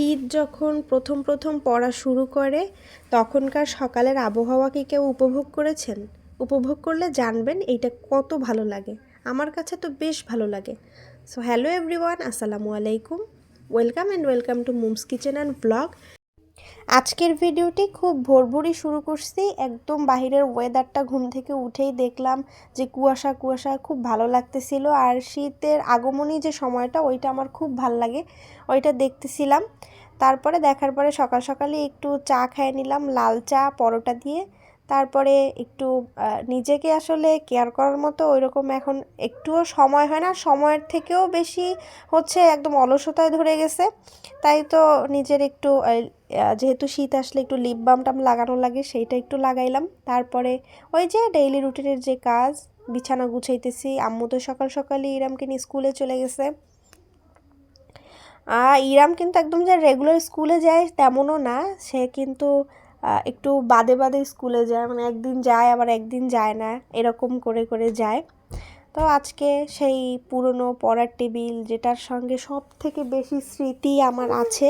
শীত যখন প্রথম প্রথম পড়া শুরু করে, তখনকার সকালের আবহাওয়া কি কেউ উপভোগ করেছেন? উপভোগ করলে জানবেন এইটা কত ভালো লাগে। আমার কাছে তো বেশ ভালো লাগে। সো হ্যালো এভরিওয়ান আসসালামু আলাইকুম। Welcome and welcome to mum's kitchen and blog আজকের ভিডিওটি খুব ভোরভোরই শুরু করছি। একদম বাহিরের ওয়েদারটা ঘুম থেকে উঠেই দেখলাম যে কুয়াশা কুয়াশা খুব ভালো লাগতেছিল। আর শীতের আগমনী যে সময়টা, ওইটা আমার খুব ভালো লাগে, ওইটা দেখতেছিলাম। তারপরে দেখার পরে সকাল সকালে একটু চা খেয়ে নিলাম, লাল চা, পরোটা দিয়ে। তারপরে একটু নিজেকে আসলে কেয়ার করার মতো ওই রকম এখন একটুও সময় হয় না। সময়ের থেকেও বেশি হচ্ছে একদম অলসতায় ধরে গেছে। তাই তো নিজের একটু যেহেতু শীত আসলে একটু লিপ বাম টাম লাগানো লাগে, সেইটা একটু লাগাইলাম। তারপরে ওই যে ডেইলি রুটিনের যে কাজ, বিছানা গুছাইতেছি। আম্মু তো সকাল সকালই ইরামকে নিয়ে স্কুলে চলে গেছে। ইরাম কিন্তু একদম যে রেগুলার স্কুলে যায় তেমনও না, সে কিন্তু একটু বাদে বাদে স্কুলে যায়। মানে একদিন যায়, আবার একদিন যায় না, এরকম করে করে যায়। তো আজকে সেই পুরনো পড়ার টেবিল, যেটার সঙ্গে সব থেকে বেশি স্মৃতি আমার আছে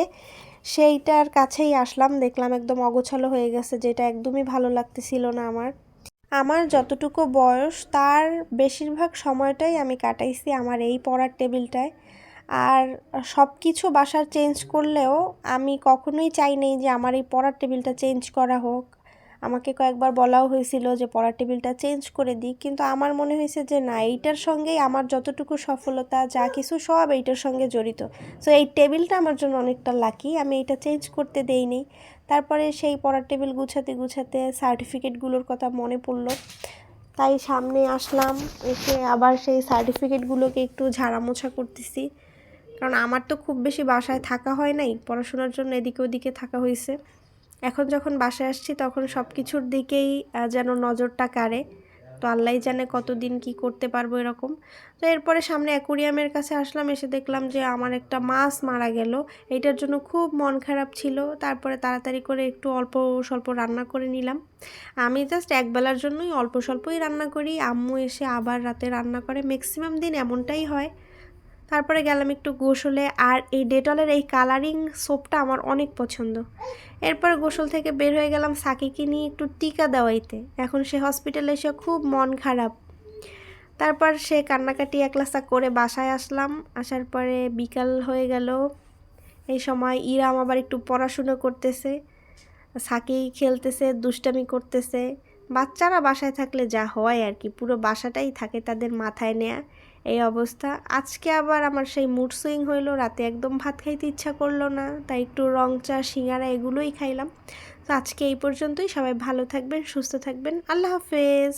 সেইটার কাছেই আসলাম, দেখলাম একদম অগোছালো হয়ে গেছে, যেটা একদমই ভালো লাগতেছিল না আমার। আমার যতটুকু বয়স, তার বেশিরভাগ সময়টাই আমি কাটাইছি আমার এই পড়ার টেবিলটায়। আর সব কিছু বাসার চেঞ্জ করলেও আমি কখনোই চাই নেই যে আমার এই পড়ার টেবিলটা চেঞ্জ করা হোক। আমাকে কয়েকবার বলাও হয়েছিল যে পড়ার টেবিলটা চেঞ্জ করে দিই, কিন্তু আমার মনে হয়েছে যে না, এইটার সঙ্গেই আমার যতটুকু সফলতা, যা কিছু সব এইটার সঙ্গে জড়িত। সো এই টেবিলটা আমার জন্য অনেকটা লাকি আমি এটা চেঞ্জ করতে দেইনি। তারপরে সেই পড়ার টেবিল গুছাতে গুছাতে সার্টিফিকেটগুলোর কথা মনে পড়ল। তাই সামনে আসলাম, এসে আবার সেই সার্টিফিকেটগুলোকে একটু ঝাড়ামোছা করতেছি। কারণ আমার তো খুব বেশি বাসায় থাকা হয় নাই, পড়াশোনার জন্য এদিকে ওদিকে থাকা হয়েছে। এখন যখন বাসায় আসছি তখন সব কিছুর দিকেই যেন নজরটা কাড়ে। তো আল্লাহ জানে কতদিন কি করতে পারব এরকম। তো এরপরে সামনে অ্যাকুরিয়ামের কাছে আসলাম, এসে দেখলাম যে আমার একটা মাছ মারা গেল। এইটার জন্য খুব মন খারাপ ছিল। তারপরে তাড়াতাড়ি করে একটু অল্প স্বল্প রান্না করে নিলাম। আমি জাস্ট একবেলার জন্যই অল্প স্বল্পই রান্না করি। আম্মু এসে আবার রাতে রান্না করে। ম্যাক্সিমাম দিন এমনটাই হয়। তারপরে গেলাম একটু গোসলে আর এই ডেটলের এই কালারিং সোপটা আমার অনেক পছন্দ। এরপর গোসল থেকে বের হয়ে গেলাম সাকিকে নিয়ে একটু টিকা দেওয়াইতে। এখন সে হসপিটালে এসে খুব মন খারাপ। তারপর সে কান্নাকাটি একলাসা করে বাসায় আসলাম। আসার পরে বিকাল হয়ে গেল। এই সময় ইরাম আবার একটু পড়াশুনো করতেছে। সাকি খেলতেছে, দুষ্টামি করতেছে। বাচ্চারা বাসায় থাকলে যা হয় আর কি, পুরো বাসাটাই থাকে তাদের মাথায় নেয়া। এই অবস্থা। আজকে আবার আমার সেই মুড সুইং হইল, রাতে একদম ভাত খাইতে ইচ্ছা করল না, তাই একটু রং চা, সিঙ্গারা এগুলোই খাইলাম। তো আজকে এই পর্যন্তই, সবাই ভালো থাকবেন, সুস্থ থাকবেন, আল্লাহ হাফেজ।